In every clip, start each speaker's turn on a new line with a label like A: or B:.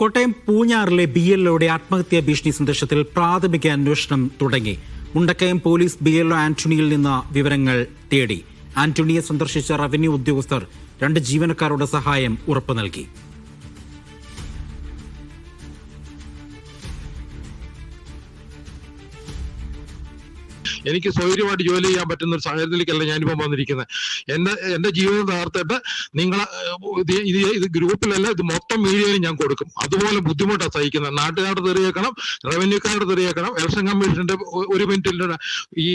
A: Kottayam പൂഞ്ഞാറിലെ B L ഒയുടെ ആത്മഹത്യാ ഭീഷണി സന്ദേശത്തിൽ പ്രാഥമിക അന്വേഷണം തുടങ്ങി. മുണ്ടക്കയം പോലീസ് ബി എൽഒ ആന്റണിയിൽ നിന്ന് വിവരങ്ങൾ തേടി. ആന്റണിയെ സന്ദർശിച്ച റവന്യൂ ഉദ്യോഗസ്ഥർ രണ്ട് ജീവനക്കാരുടെ സഹായം ഉറപ്പു നൽകി.
B: എനിക്ക് സൗകര്യമായിട്ട് ജോലി ചെയ്യാൻ പറ്റുന്ന ഒരു സാഹചര്യത്തിലേക്കല്ല ഞാനിപ്പം വന്നിരിക്കുന്നത് എന്റെ എന്റെ ജീവിതം തകർത്തിട്ട് നിങ്ങൾ ഇത് ഇത് ഗ്രൂപ്പിലല്ല ഇത് മൊത്തം മീഡിയയിൽ ഞാൻ കൊടുക്കും. അതുപോലെ ബുദ്ധിമുട്ടാണ് സഹിക്കുന്നത് നാട്ടുകാരുടെ തെറിയേക്കണം റവന്യൂക്കാരുടെ തെറിയേക്കണം ഇലക്ഷൻ കമ്മീഷന്റെ ഒരു മിനിറ്റിന്റെ ഈ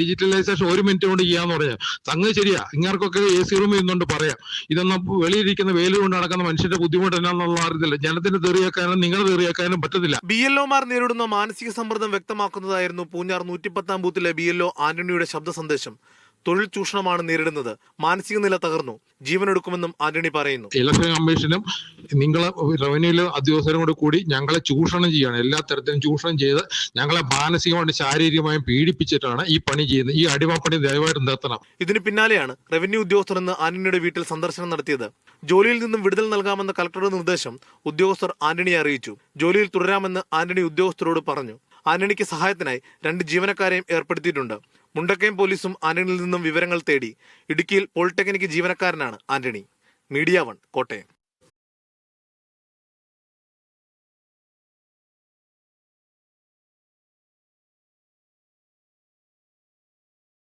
B: ഡിജിറ്റലൈസേഷൻ ഒരു മിനിറ്റ് കൊണ്ട് ചെയ്യാന്ന് പറഞ്ഞാൽ സംഗതി ശരിയാ. ഇങ്ങാർക്കൊക്കെ എ സി റൂമിൽ നിന്നുകൊണ്ട് പറയാം. ഇതൊന്നും വെളിയിരിക്കുന്ന വെയിൽ കൊണ്ട് നടക്കുന്ന മനുഷ്യന്റെ ബുദ്ധിമുട്ട് എന്നാന്നുള്ള അറിയത്തില്ല. ജനത്തിന് തെറിയേക്കാനും നിങ്ങളെ തെറിയേക്കാനും പറ്റത്തില്ല.
C: ബി എൽ നേരിടുന്ന മാനസിക സമ്മർദ്ദം വ്യക്തമാക്കുന്നതായിരുന്നു പൂഞ്ഞാർ നൂറ്റിപ്പത്താം ബൂത്തിലെ ബി എൽഒ ആന്റണിയുടെ ശബ്ദ സന്ദേശം തൊഴിൽ ചൂഷണമാണ് നേരിടുന്നത്. മാനസിക നില തകർന്നു. ജീവനെടുക്കുമെന്നും ആന്റണി പറയുന്നു.
B: ഇലക്ഷൻ കമ്മീഷനും നിങ്ങളെ റവന്യൂയിലെ ഉദ്യോഗസ്ഥരോട് കൂടി ഞങ്ങളെ ചൂഷണം ചെയ്യാണ്. എല്ലാ തരത്തിലും ചൂഷണം ചെയ്ത് ഞങ്ങളെ മാനസികമായും ശാരീരികമായും പീഡിപ്പിച്ചിട്ടാണ് ഈ പണി ചെയ്യുന്നത്. ഈ അടിമപ്പണി ദയവായിട്ട് നിർത്തണം.
C: ഇതിന് പിന്നാലെയാണ് റവന്യൂ ഉദ്യോഗസ്ഥർ ഇന്ന് ആന്റണിയുടെ വീട്ടിൽ സന്ദർശനം നടത്തിയത്. ജോലിയിൽ നിന്നും വിടുതൽ നൽകാമെന്ന കളക്ടറുടെ നിർദ്ദേശം ഉദ്യോഗസ്ഥർ ആന്റണിയെ അറിയിച്ചു. ജോലിയിൽ തുടരാമെന്ന് ആന്റണി ഉദ്യോഗസ്ഥരോട് പറഞ്ഞു. ആന്റണിക്ക് സഹായത്തിനായി രണ്ട് ജീവനക്കാരെയും ഏർപ്പെടുത്തിയിട്ടുണ്ട്. മുണ്ടക്കയം പോലീസും ആന്റണിയിൽ നിന്നും വിവരങ്ങൾ തേടി. ഇടുക്കിയിൽ പോളിടെക്നിക് ജീവനക്കാരനാണ് ആന്റണി. Media One Kottayam.